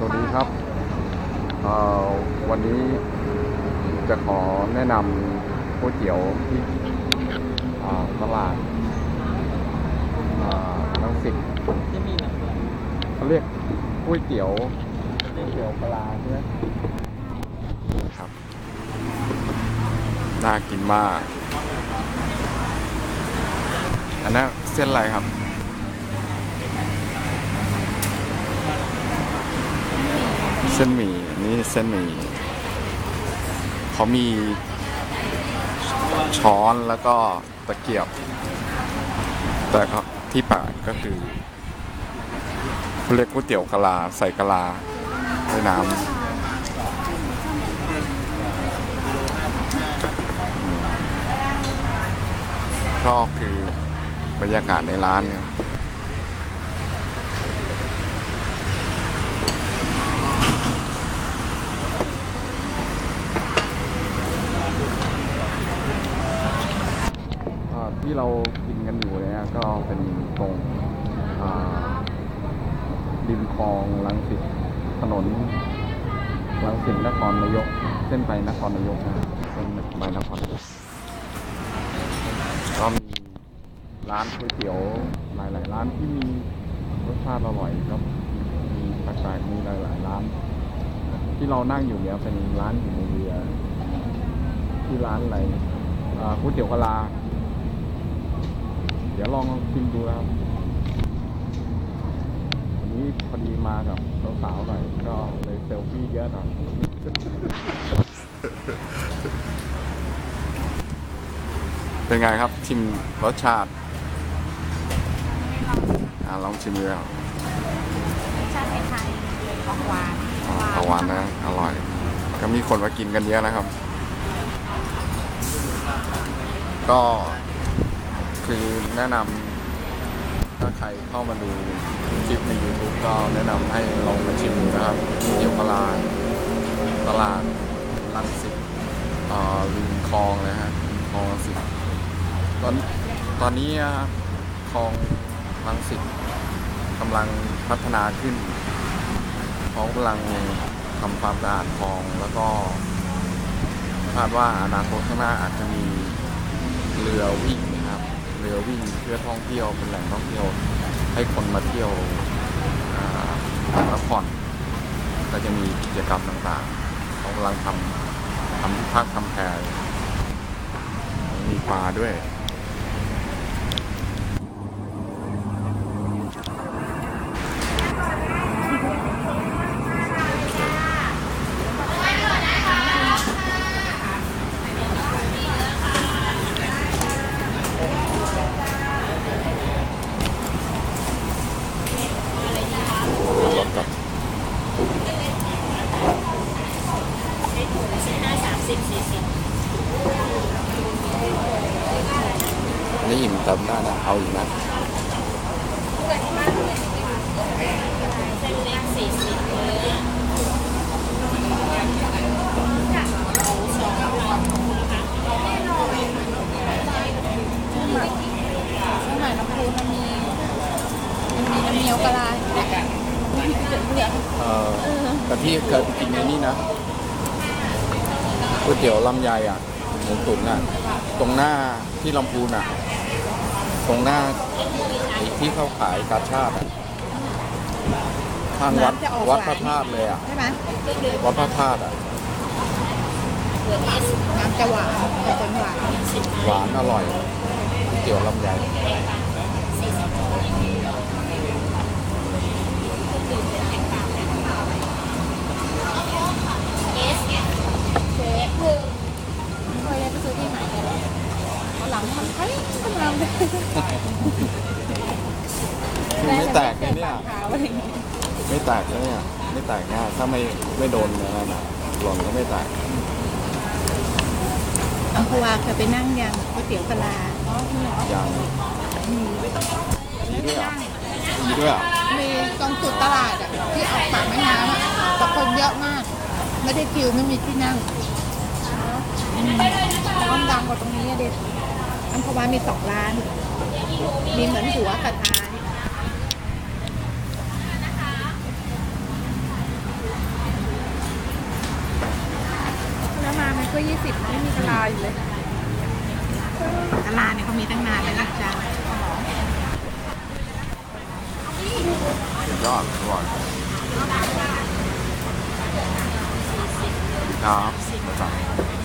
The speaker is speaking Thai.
สวัสดีครับเอ่อวันนี้จะขอแนะนำก๋วยเตี๋ยวที่ตลาดอ่าลังสิตเขาเรียกก๋วยเตี๋ยวก๋วยเตี๋ยวปลาใช่ไหมครับ น่ากินมาก อันนั้นเส้นอะไรครับ เส้นหมี่นี่เส้นหมี่เขามีช้อนแล้วก็ตะเกียบ แต่ก็ที่ปากก็คือเขาเรียกก๋วยเตี๋ยวกะลาใส่กะลาด้วยน้ำก็คือบรรยากาศในร้านเนี่ย อ่าที่เรา กันอยู่เนี่ยก็เป็นตรงอ่าริมคลองลังสิตถนนลังสิตนครนายก เส้นไปนครนายกนะเส้นไปนครนายกก็มีร้านก๋วยเตี๋ยวหลาย ๆ ร้านที่มีรสชาติอร่อยก็มีแปลกๆมีหลาย ๆ ร้าน ที่เรานั่งอยู่เนี่ยเป็นร้านอยู่ในเรือที่ร้านอะไรก๋วยเตี๋ยวกะลา ดี๋ยวลองชิมดูนะครับวันนี้พอดีมากับสาวๆหน่อยก็เลยเซลฟี่เยอะหน่อยเป็นไงครับชิมรสชาติอ่าลองชิมดูครับรสชาติไทยๆของหวานอ๋อหวานนะอร่อย ก็มีคนมากินกันเยอะนะครับ ก็ คือแนะนำถ้าใครเข้ามาดูคลิปใน YouTube ก็แนะนำให้ลองมาชิมดูนะครับก๋วยเตี๋ยวปลาตลาดลังสิตเอ่อริมคลองเลยฮะริมคลองลังสิตตอนตอนนี้ครับคลองลังสิตกำลังพัฒนาขึ้นเขากำลังทำความสะอาดคลองแล้วก็คาดว่าอนาคตข้างหน้าอาจจะมีเรือวิ่ง เรือวิ่งเพื่อท่องเที่ยวเป็นแหล่งท่องเที่ยวให้คนมาเที่ยวพักผ่อนก็จะมีกิจกรรมต่างๆเขากำลังทำทำภาคทำแพรมีปลาด้วย รถกับ ห้าสามสิบสี่สิบ นี่อิ่มเติมได้นะ เอาอีกนะเส้นเล็กสี่สิบเลยสมัยลำพูนมันมีมันมีน้ำเงี้ยวกะลาเด็กอะเดือดเดือดเอแต่พี่เคยไปกินในนี่นะก๋วยเตี๋ยวลำไยอะ มูตุ๋นอะ ตรงหน้าที่ลำพูนอะ ตรงหน้าไอ้ที่เขาขายกาชาติอะข้างวัดวัดพระธาตุเลยอะใช่ไหมวัดพระธาตุอะน้ำจะหวานจะเป็นหวานหวานอร่อยก๋วยเตี๋ยวลำไย เจ๊คือเคยได้ไปซื้อที่ไหนเลยเอาหลังมันเฮ้ยก็ทำเลยไม่แตกเลยเนี่ยขาวอะไรอย่างเงี้ยไม่แตกเลยเนี่ยไม่แตกง่ายถ้าไม่ไม่โดนอะไรนะหล่นก็ไม่แตกอัมพวาเคยไปนั่งยังก๋วยเตี๋ยวกะลายังมีด้วยเหรอะมีด้วยเหรอะมีตรงจุดตลาดอะที่ออกปากแม่น้ำอะแต่คนเยอะมาก ไม่ได้คิวไม่มีที่นั่งอืมร้านดังกว่าตรงนี้อะเด็ด เพราะว่ามีสองร้าน มีเหมือนหัวกับท้ายแล้วมามัก็ยี่สิบไม่มีกะลาอยู่เลยกะลาเนี่ยเขามีตั้งนานเลยนะจ๊ะยอดอร่อยครับ